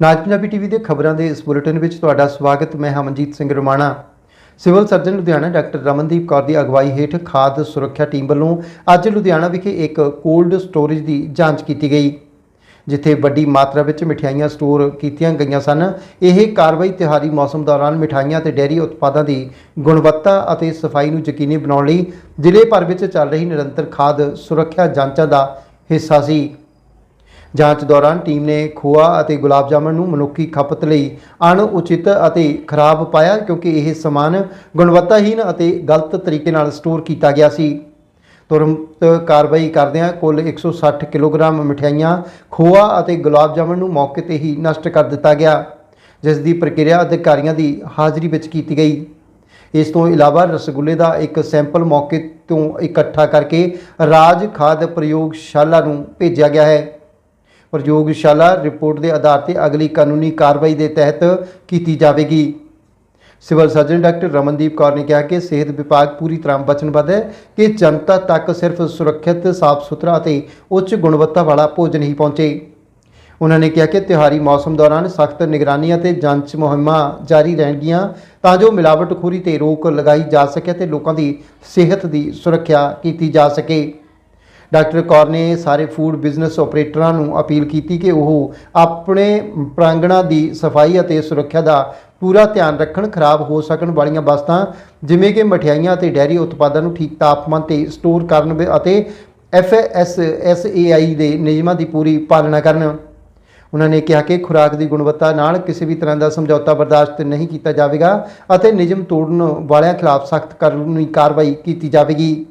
ਨਾਜ Punjabi TV ਦੇ ਖਬਰਾਂ ਦੇ ਇਸ ਬੁਲੇਟਿਨ ਵਿੱਚ ਤੁਹਾਡਾ ਸਵਾਗਤ, ਮੈਂ Hamanjeet Singh Ramana. Civil surgeon Ludhiana doctor Ramandeep Kaur ਦੀ ਅਗਵਾਈ ਹੇਠ ਖਾਦ ਸੁਰੱਖਿਆ ਟੀਮ ਵੱਲੋਂ ਅੱਜ ਲੁਧਿਆਣਾ ਵਿਖੇ ਇੱਕ ਕੋਲਡ ਸਟੋਰੇਜ ਦੀ ਜਾਂਚ ਕੀਤੀ ਗਈ, ਜਿੱਥੇ ਵੱਡੀ ਮਾਤਰਾ ਵਿੱਚ ਮਠਿਆਈਆਂ ਸਟੋਰ ਕੀਤੀਆਂ ਗਈਆਂ ਸਨ। ਇਹ ਕਾਰਵਾਈ ਤਿਉਹਾਰੀ ਮੌਸਮ ਦੌਰਾਨ ਮਠਿਆਈਆਂ ਤੇ ਡੇਅਰੀ ਉਤਪਾਦਾਂ ਦੀ ਗੁਣਵੱਤਾ ਅਤੇ ਸਫ਼ਾਈ ਨੂੰ ਯਕੀਨੀ ਬਣਾਉਣ ਲਈ ਜ਼ਿਲ੍ਹੇ ਭਰ ਵਿੱਚ ਚੱਲ ਰਹੀ ਨਿਰੰਤਰ ਖਾਦ ਸੁਰੱਖਿਆ ਜਾਂਚਾਂ ਦਾ ਹਿੱਸਾ ਸੀ। ਜਾਂਚ ਦੌਰਾਨ ਟੀਮ ਨੇ ਖੋਆ ਅਤੇ ਗੁਲਾਬ ਜਾਮਨ ਨੂੰ ਮਨੁੱਖੀ ਖਪਤ ਲਈ ਅਣਉਚਿਤ ਅਤੇ ਖਰਾਬ ਪਾਇਆ ਕਿਉਂਕਿ ਇਹ ਸਮਾਨ ਗੁਣਵੱਤਾਹੀਨ ਅਤੇ ਗਲਤ ਤਰੀਕੇ ਨਾਲ ਸਟੋਰ ਕੀਤਾ ਗਿਆ ਸੀ। ਤੁਰੰਤ ਕਾਰਵਾਈ ਕਰਦਿਆਂ ਕੁੱਲ 160 ਕਿਲੋਗ੍ਰਾਮ ਮਠਿਆਈਆਂ, ਖੋਆ ਅਤੇ ਗੁਲਾਬ ਜਾਮਨ ਨੂੰ ਮੌਕੇ ਤੇ ਹੀ ਨਸ਼ਟ ਕਰ ਦਿੱਤਾ ਗਿਆ, ਜਿਸ ਦੀ ਪ੍ਰਕਿਰਿਆ ਅਧਿਕਾਰੀਆਂ ਦੀ ਹਾਜ਼ਰੀ ਵਿੱਚ ਕੀਤੀ ਗਈ। ਇਸ ਤੋਂ ਇਲਾਵਾ ਰਸਗੁੱਲੇ ਦਾ ਇੱਕ ਸੈਂਪਲ ਮੌਕੇ ਤੋਂ ਇਕੱਠਾ ਕਰਕੇ ਰਾਜ ਖਾਦ ਪ੍ਰਯੋਗਸ਼ਾਲਾ ਨੂੰ ਭੇਜਿਆ ਗਿਆ ਹੈ। ਪ੍ਰਯੋਗਸ਼ਾਲਾ ਰਿਪੋਰਟ ਦੇ ਆਧਾਰ ਤੇ ਅਗਲੀ ਕਾਨੂੰਨੀ ਕਾਰਵਾਈ ਦੇ ਤਹਿਤ ਕੀਤੀ ਜਾਵੇਗੀ। Civil surgeon doctor Ramandeep Kaur ਨੇ ਕਿਹਾ ਕਿ ਸਿਹਤ ਵਿਭਾਗ ਪੂਰੀ ਤਰ੍ਹਾਂ ਵਚਨਬੱਧ ਹੈ ਕਿ ਜਨਤਾ ਤੱਕ ਸਿਰਫ ਸੁਰੱਖਿਅਤ ਸਾਫ਼ ਸੁਥਰਾ ਅਤੇ ਉੱਚ ਗੁਣਵੱਤਾ ਵਾਲਾ ਭੋਜਨ ਹੀ ਪਹੁੰਚੇ। ਉਹਨਾਂ ਨੇ ਕਿਹਾ ਕਿ ਤਿਉਹਾਰੀ ਮੌਸਮ ਦੌਰਾਨ ਸਖਤ ਨਿਗਰਾਨੀ ਅਤੇ ਜਾਂਚ ਮੁਹਿੰਮਾਂ ਜਾਰੀ ਰਹਿਣਗੀਆਂ ਤਾਂ ਜੋ ਮਿਲਾਵਟਖੋਰੀ ਤੇ ਰੋਕ ਲਗਾਈ ਜਾ ਸਕੇ ਤੇ ਲੋਕਾਂ ਦੀ ਸਿਹਤ ਦੀ ਸੁਰੱਖਿਆ ਕੀਤੀ ਜਾ ਸਕੇ। ਡਾਕਟਰ ਕੌਰ ਨੇ ਸਾਰੇ ਫੂਡ ਬਿਜ਼ਨਸ ਆਪਰੇਟਰਾਂ ਨੂੰ ਅਪੀਲ ਕੀਤੀ ਕਿ ਉਹ ਆਪਣੇ ਪ੍ਰਾਂਗਣਾਂ ਦੀ ਸਫ਼ਾਈ ਅਤੇ ਸੁਰੱਖਿਆ ਦਾ ਪੂਰਾ ਧਿਆਨ ਰੱਖਣ, ਖਰਾਬ ਹੋ ਸਕਣ ਵਾਲੀਆਂ ਵਸਤਾਂ, ਜਿਵੇਂ ਕਿ ਮਠਿਆਈਆਂ ਅਤੇ ਡੈਰੀ ਉਤਪਾਦਾਂ ਨੂੰ ਠੀਕ ਤਾਪਮਾਨ ਤੇ ਸਟੋਰ ਕਰਨ ਵੇ- ਅਤੇ ਐਫਐਸਐਸਏਆਈ ਦੇ ਨਿਯਮਾਂ ਦੀ ਪੂਰੀ ਪਾਲਣਾ ਕਰਨ। ਉਹਨਾਂ ਨੇ ਕਿਹਾ ਕਿ ਖੁਰਾਕ ਦੀ ਗੁਣਵੱਤਾ ਨਾਲ ਕਿਸੇ ਵੀ ਤਰ੍ਹਾਂ ਦਾ ਸਮਝੌਤਾ ਬਰਦਾਸ਼ਤ ਨਹੀਂ ਕੀਤਾ ਜਾਵੇਗਾ ਅਤੇ ਨਿਯਮ ਤੋੜਨ ਵਾਲਿਆਂ ਖਿਲਾਫ ਸਖਤ ਕਾਨੂੰਨੀ ਕਾਰਵਾਈ ਕੀਤੀ ਜਾਵੇਗੀ।